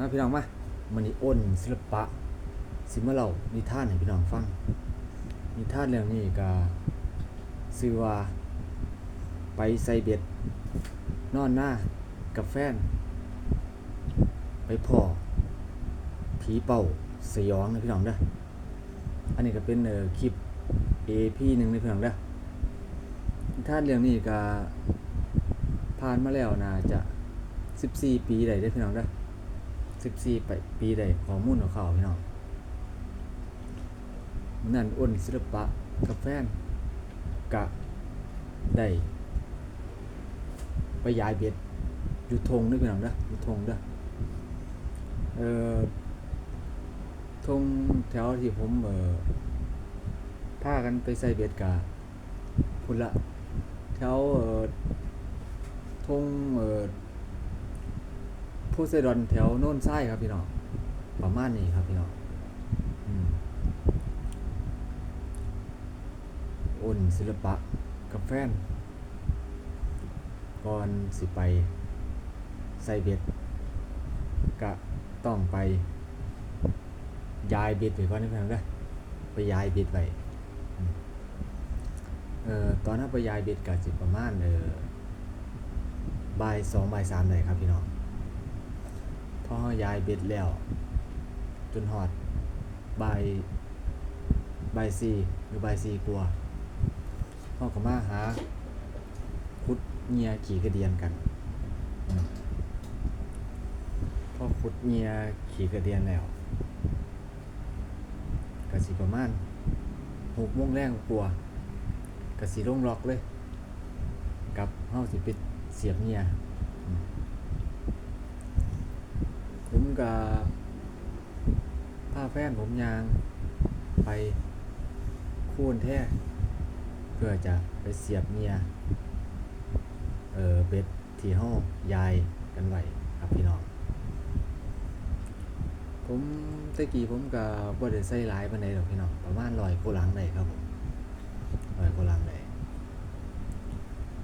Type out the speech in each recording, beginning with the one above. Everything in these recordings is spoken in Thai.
มาพี่น้องมามันนี่อ้นศิลปะ สิมาเล่านิทานให้พี่น้องฟังนิทานเรื่องนี้ก็ชื่อว่าไปใส่เบ็ด นอนหน้ากับแฟน ไปพ่อผีเป่าสยองนะพี่น้องเด้ออันนี้ก็เป็นเอ่อคลิป AP หนึ่งนะพี่น้องเด้อนิทานเรื่องนี้ก็ผ่านมาแล้วน่าจะ 14 ปีได้เด้อพี่น้องเด้อ 14ไปปีได้ข้อมูลของเขาพี่น้องนั่นอ้นศิลปะกับแฟนกะได้ไปย้ายเบ็ดอยู่ทงด้วยพี่น้องเด้ออยู่ทงเด้อเอ่อทงแถวที่ผมเอ่อพากันไปใส่เบ็ดกะพุ่นละแถวเอ่อทงเอ่อ โพไซดอนแถวโน่นไส้ครับพี่น้องประมาณนี้ครับพี่น้องอืมอ้นศิลปะกับแฟน ก่อนสิไปใส่เบ็ดก็ต้องไปย้ายเบ็ดไปก่อนนะพี่น้องไปย้ายเบ็ดไปเอ่อตอนนั้นไปย้ายเบ็ดก็สิประมาณเออบ่ายสองบ่ายสามเลยครับพี่น้อง พอย้ายเบ็ดแล้ว จนหอดบายบายซีหรือบายซีกลัวพ่อก็มาหาคุดเงียขี่กระเดียนกันอืมพอขุดเงียขี่กระเดียนแล้วกะสิประมาณหกโมงแรงกลัวกะสิลงล็อกเลย กับเฮาสิไปเสียบเงีย ผมกับพาแฟนผมยางไปคูนแท้เพื่อจะไปเสียบเมียเออเบ็ดที่ห้องยายกันไหวครับพี่น้อง ผมตะกี้ผมกับบ่ได้ใส่หลายปานใดดอกพี่น้องประมาณร้อยกว่าหลังได้ครับผมร้อยกว่าหลังได้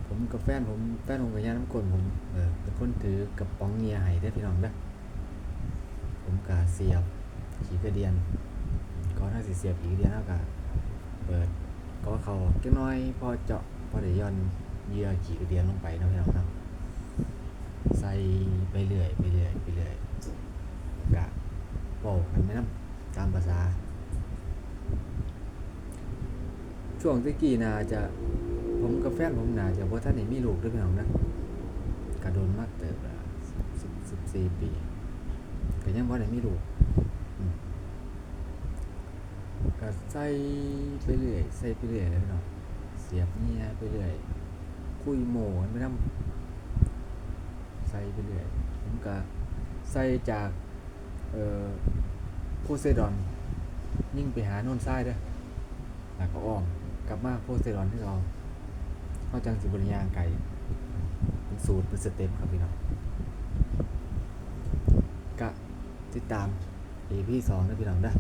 ผมกับแฟนผมแฟนผมกับยาน้ำกลนผมเออเป็นคนถือกระป๋องเงียให้ได้พี่น้องเด้อ ผมกาเสียบขีกระเดียนก็ถ้าสิเสียบขีกระเดียนแล้วก็เปิดก็เขาจักน้อยพอเจาะพอได้ย่อนเยื่อขีกระเดียนลงไปนะพี่น้องเนาะใส่ไปเรื่อยไปเรื่อยไปเรื่อยกะเป่ากันไม่น้ำตามภาษา ช่วงตะกี้น่าจะผมกับแฟนผมน่าจะว่าท่านนี่มีลูกด้วยพี่น้องนะกระโดนมากเติบละสิบสิบสี่ปี ก็ยังบ่ได้มีลูกอืมก็ใส่ไปเรื่อยใส่ไปเรื่อยเลยพี่น้องเสียบเงียไปเรื่อยคุยโม่กันไปนำใส่ไปเรื่อยผมก็ใส่จากเอ่อโพไซดอนยิ่งไปหาโน่นซ้ายเด้อแล้วก็อ้อมกลับมาโพไซดอนที่เราเขาจังสิบริยางไก่เป็นสูตรเป็นสเต็ปครับพี่น้อง ติดตาม EP 2นะพี่น้องนะ